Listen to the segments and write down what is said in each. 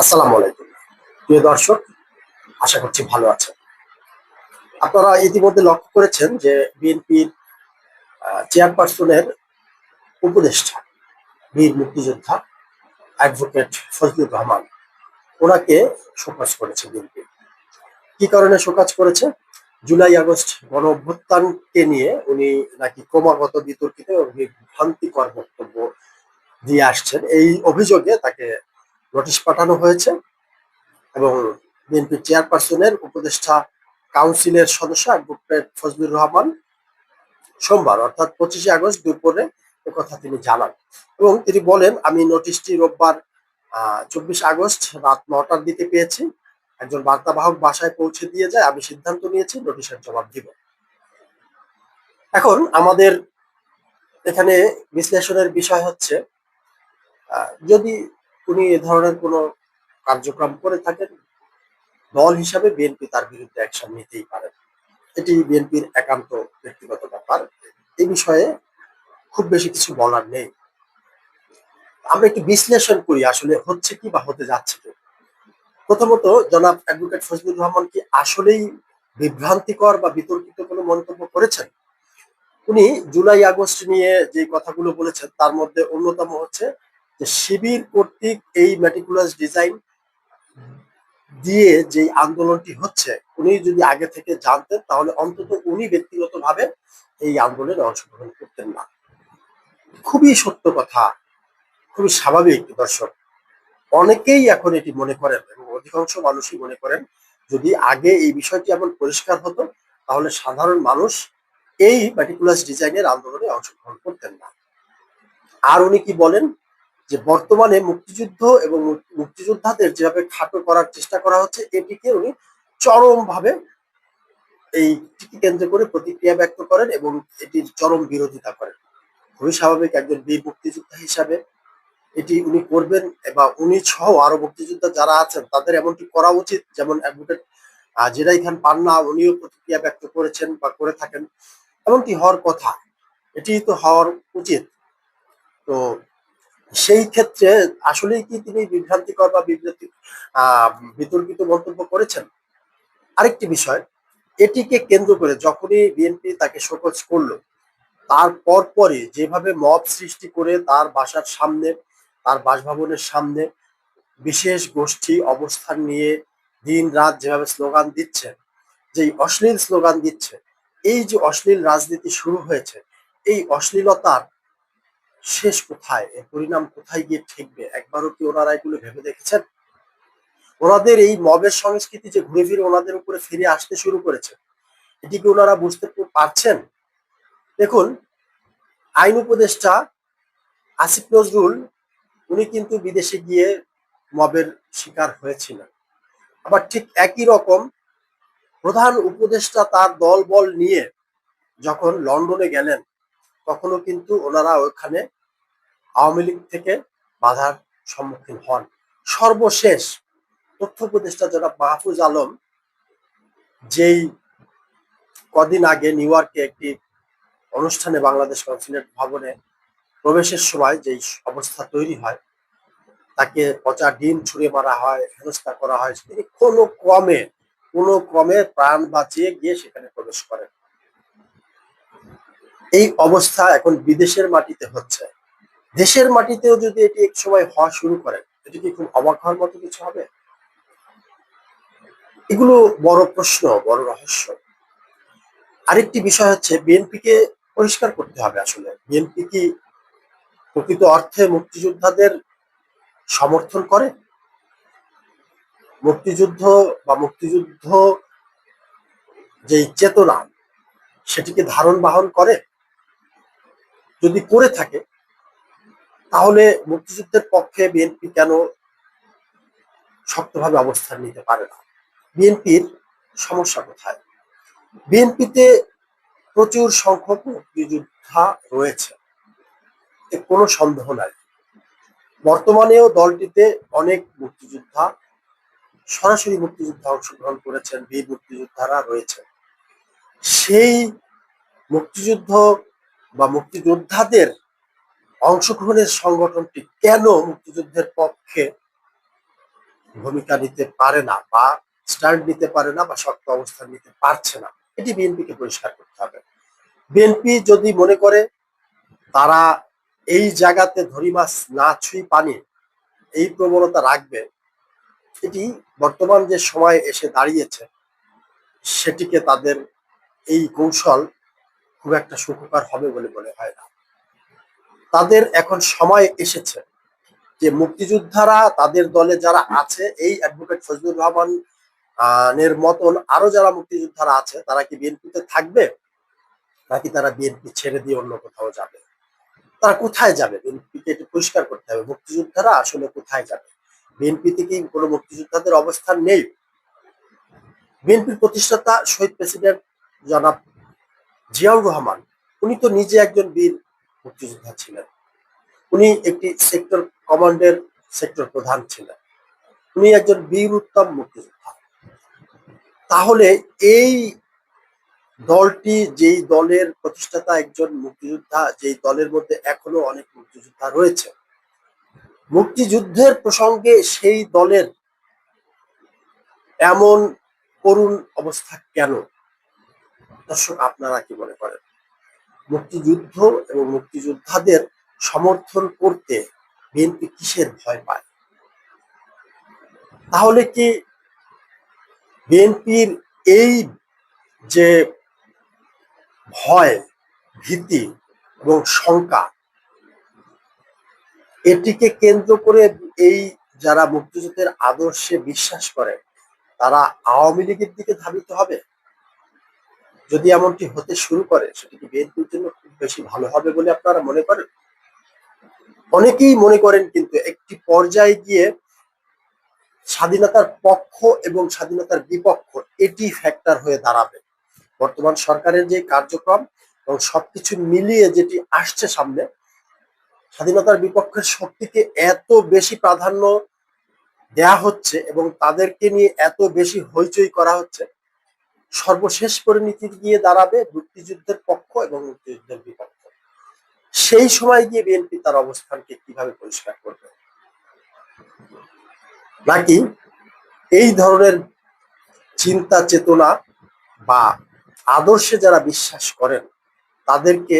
আসসালামু আলাইকুম। প্রিয় দর্শক, আশা করছি ভালো আছেন। আপনারা ইতিমধ্যে লক্ষ্য করেছেন যে বিএনপির চেয়ারপারসনের উপদেষ্টা, বীর মুক্তিযোদ্ধা অ্যাডভোকেট ফজলুর রহমান, ওনাকে শোকাজ করেছে বিএনপি। কি কারণে শোকাজ করেছে? জুলাই আগস্ট গণ অভ্যুত্থানকে নিয়ে উনি নাকি ক্রমাগত বিতর্কিত বিভ্রান্তিকর বক্তব্য দিয়ে আসছেন। এই অভিযোগে তাকে নোটিশ পাঠানো হয়েছে এবং বিএনপি চেয়ারপারসনের উপদেষ্টা কাউন্সিলের সদস্য অ্যাডভোকেট ফজলুর রহমান সোমবার, অর্থাৎ পঁচিশে আগস্ট দুপুরে কথা তিনি জানান এবং তিনি বলেন, আমি নোটিশটি রোববার চব্বিশ আগস্ট রাত নটার দিকে পেয়েছি। একজন বার্তাবাহক বাসায় পৌঁছে দিয়ে যায়, আমি সিদ্ধান্ত নিয়েছি, নোটিশের জবাব দিব। এখন আমাদের এখানে বিশ্লেষণের বিষয় হচ্ছে যদি উনি এ ধরনের কোনো কার্যক্রম করে থাকেন? দল হিসাবে বিএনপি তার বিরুদ্ধে অ্যাকশন নিতেই পারে। এটি বিএনপির একান্ত ব্যক্তিগত ব্যাপার। এই বিষয়ে খুব বেশি কিছু বলার নেই। আমরা একটু বিশ্লেষণ করি আসলে হচ্ছে কি বা হতে যাচ্ছে কি। প্রথমত জনাব অ্যাডভোকেট ফজলুর রহমান কি আসলেই বিভ্রান্তিকর বা বিতর্কিত কোনো মন্তব্য করেছেন? উনি জুলাই আগস্ট নিয়ে যে কথাগুলো বলেছেন, তার মধ্যে অন্যতম হচ্ছে যে শিবির কর্তৃক এই ম্যাটিকুলাস ডিজাইন দিয়ে যে আন্দোলনটি হচ্ছে, উনি যদি আগে থেকে জানতেন, তাহলে অন্তত উনি ব্যক্তিগতভাবে এই আন্দোলনে অংশগ্রহণ করতেন না। খুবই সত্য কথা, খুবই স্বাভাবিক দর্শক। অনেকেই এখন এটি মনে করেন এবং অধিকাংশ মানুষই মনে করেন, যদি আগে এই বিষয়টি এমন পরিষ্কার হতো, তাহলে সাধারণ মানুষ এই পার্টিকুলার ডিজাইনের আন্দোলনে অংশগ্রহণ করতেন না। আর উনি কি বলেন? যে বর্তমানে মুক্তিযুদ্ধ এবং মুক্তিযোদ্ধাদের যেভাবে খাটো করার চেষ্টা করা হচ্ছে, এটিকে উনি চরমভাবে এইটিকে কেন্দ্র করে প্রতিক্রিয়া ব্যক্ত করেন এবং এটির চরম বিরোধিতা করেন। খুবই স্বাভাবিক একজন বীর মুক্তিযোদ্ধা হিসাবে এটি উনি করবেন বা উনি সহ আরও মুক্তিযোদ্ধা যারা আছেন, তাদের এমনটি করা উচিত যেমন অ্যাডভোকেট জেরাই খান পান্না, উনিও প্রতিক্রিয়া ব্যক্ত করেছেন বা করে থাকেন। এমনটি হওয়ার কথা। এটি তো হওয়ার উচিত। তো সেই ক্ষেত্রে আসলেই কি তিনি বিভ্রান্তিকর বা আহ, বিতর্কিত মন্তব্য করেছেন? আরেকটি বিষয়, এটিকে কেন্দ্র করে যখনই বিএনপি তাকে শোকজ করল, তার পরপরই যেভাবে মব সৃষ্টি করে তার বাসার সামনে, তার বাসভবনের সামনে বিশেষ গোষ্ঠী অবস্থান নিয়ে দিন রাত যেভাবে স্লোগান দিচ্ছে, যেই অশ্লীল স্লোগান দিচ্ছে, এই যে অশ্লীল রাজনীতি শুরু হয়েছে, এই অশ্লীলতার শেষ কোথায়? এর পরিণাম কোথায় গিয়ে ঠেকবে? একবারও কি ওনারা এগুলো ভেবে দেখেছেন? ওনাদের এই মবের সংস্কৃতি যে ঘুরে ফিরে ওনাদের উপরে ফিরে আসতে শুরু করেছে, এটি কি ওনারা বুঝতে পারছেন? দেখুন, আইন উপদেষ্টা আসিফ নজরুল, উনি কিন্তু বিদেশে গিয়ে মবের শিকার হয়েছিলেন। আবার ঠিক একই রকম প্রধান উপদেষ্টা তার দল বল নিয়ে যখন লন্ডনে গেলেন তখনও কিন্তু ওনারা ওখানে আওয়ামী লীগ থেকে বাধার সম্মুখীন হন। সর্বশেষ তথ্য উপদেষ্টা জনাব মাহফুজ আলম যেই কদিন আগে নিউ ইয়র্কে একটি অনুষ্ঠানে বাংলাদেশ কনসুলেট ভবনে প্রবেশের সময় যেই অবস্থা তৈরি হয়, তাকে পচা ডিম ছুঁড়ে মারা হয়, হেনস্থা করা হয় তিনি কোনো ক্রমে কোনো ক্রমে প্রাণ বাঁচিয়ে গিয়ে সেখানে প্রবেশ করেন। এই অবস্থা এখন বিদেশের মাটিতে হচ্ছে। দেশের মাটিতেও যদি এটি এক সময় হওয়া শুরু করে, এটি কি খুব অবাক হওয়ার মতো কিছু হবে? এগুলো বড় প্রশ্ন, বড় রহস্য। আরেকটি বিষয় হচ্ছে বিএনপি কে পরিষ্কার করতে হবে আসলে। বিএনপি কি প্রকৃত অর্থে মুক্তিযোদ্ধাদের সমর্থন করে? মুক্তিযুদ্ধ বা মুক্তিযুদ্ধ যেই চেতনা, সেটিকে ধারণ বাহন করে? যদি করে থাকে, তাহলে মুক্তিযুদ্ধের পক্ষে বিএনপি কেন শক্তভাবে অবস্থান নিতে পারে না? বিএনপির সমস্যা কোথায়? বিএনপিতে প্রচুর সংখ্যক মুক্তিযোদ্ধা রয়েছে। কোনো সন্দেহ নাই। বর্তমানেও দলটিতে অনেক মুক্তিযোদ্ধা, সরাসরি মুক্তিযুদ্ধে অংশগ্রহণ করেছেন, বীর মুক্তিযোদ্ধারা রয়েছে সেই মুক্তিযুদ্ধ বা মুক্তিযোদ্ধাদের অংশগ্রহণের সংগঠনটি কেন মুক্তিযুদ্ধের পক্ষে ভূমিকা নিতে পারে না বা স্ট্যান্ড নিতে পারে না বা শক্ত অবস্থান নিতে পারছে না? এটি বিএনপিকে পরিষ্কার করতে হবে। বিএনপি যদি মনে করে তারা এই জায়গাতে ধরি মাছ না ছুঁই পানি, এই প্রবণতা রাখবে, এটি বর্তমান যে সময় এসে দাঁড়িয়েছে, সেটিকে তাদের এই কৌশল খুব একটা সুখকর হবে বলে মনে হয় না। তাদের এখন সময় এসেছে যে মুক্তিযোদ্ধারা, তাদের দলে যারা আছে, এই অ্যাডভোকেট ফজলুর রহমান এর মতন আরও যারা মুক্তিযোদ্ধারা আছে, তারা কি বিএনপিতে থাকবে? নাকি তারা বিএনপি ছেড়ে দিয়ে অন্য কোথাও যাবে? তারা কোথায় যাবে? বিএনপিকে একটু পরিষ্কার করতে হবে। মুক্তিযোদ্ধারা আসলে কোথায় যাবে? বিএনপিতে কি কোনো মুক্তিযোদ্ধাদের অবস্থান নেই? বিএনপির প্রতিষ্ঠাতা শহীদ প্রেসিডেন্ট জনাব জিয়াউর রহমান, উনি তো নিজে একজন বীর মুক্তিযোদ্ধা ছিলেন। উনি একটি সেক্টর কমান্ডের সেক্টর প্রধান ছিলেন। উনি একজন বীর উত্তম মুক্তিযোদ্ধা। তাহলে এই দলটি, যেই দলের প্রতিষ্ঠাতা একজন মুক্তিযোদ্ধা, যেই দলের মধ্যে এখনও অনেক মুক্তিযোদ্ধা রয়েছে, মুক্তিযুদ্ধের প্রসঙ্গে সেই দলের এমন করুণ অবস্থা কেন? দর্শক আপনারা কি মনে করেন? মুক্তিযুদ্ধ এবং মুক্তিযোদ্ধাদের সমর্থন করতে বিএনপি কিসের ভয় পায়? তাহলে কি বিএনপির এই যে ভয়, ভীতি এবং শঙ্কা, এটিকে কেন্দ্র করে এই যারা মুক্তিযুদ্ধের আদর্শে বিশ্বাস করে, তারা আওয়ামী লীগের দিকে ধাবিত হবে? যদি এমনটি হতে শুরু করে, সেটি কি বিএনপির জন্য খুব বেশি ভালো হবে বলে আপনারা মনে করেন? অনেকেই মনে করেন কিন্তু একটি পর্যায়ে গিয়ে স্বাধীনতার পক্ষ এবং স্বাধীনতার বিপক্ষ এটি ফ্যাক্টর হয়ে দাঁড়াবে। বর্তমান সরকারের যে কার্যক্রম এবং সবকিছু মিলিয়ে যেটি আসছে সামনে, স্বাধীনতার বিপক্ষের শক্তিকে এত বেশি প্রাধান্য দেয়া হচ্ছে এবং তাদেরকে নিয়ে এত বেশি হইচই করা হচ্ছে সর্বশেষ পরিণতি গিয়ে দাঁড়াবে মুক্তিযুদ্ধের পক্ষ এবং মুক্তিযুদ্ধের বিপক্ষ। সেই সময় গিয়ে বিএনপি তার অবস্থানকে কীভাবে পরিষ্কার করবে? নাকি এই ধরনের চিন্তা, চেতনা বা আদর্শে যারা বিশ্বাস করেন, তাদেরকে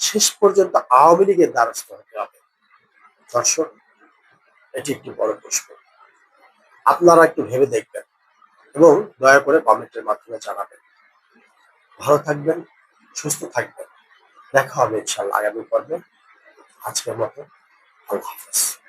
শেষ পর্যন্ত আওয়ামী লীগের দ্বারস্থ হতে হবে? দর্শক, এটি একটি বড় প্রশ্ন। আপনারা একটু ভেবে দেখবেন। এবং দয়া করে কমেন্টের মাধ্যমে জানাবেন। ভালো থাকবেন, সুস্থ থাকবেন। দেখা হবে ইনশাল্লাহ আগামী পর্বে। আজকের মতো আল্লাহ হাফেজ।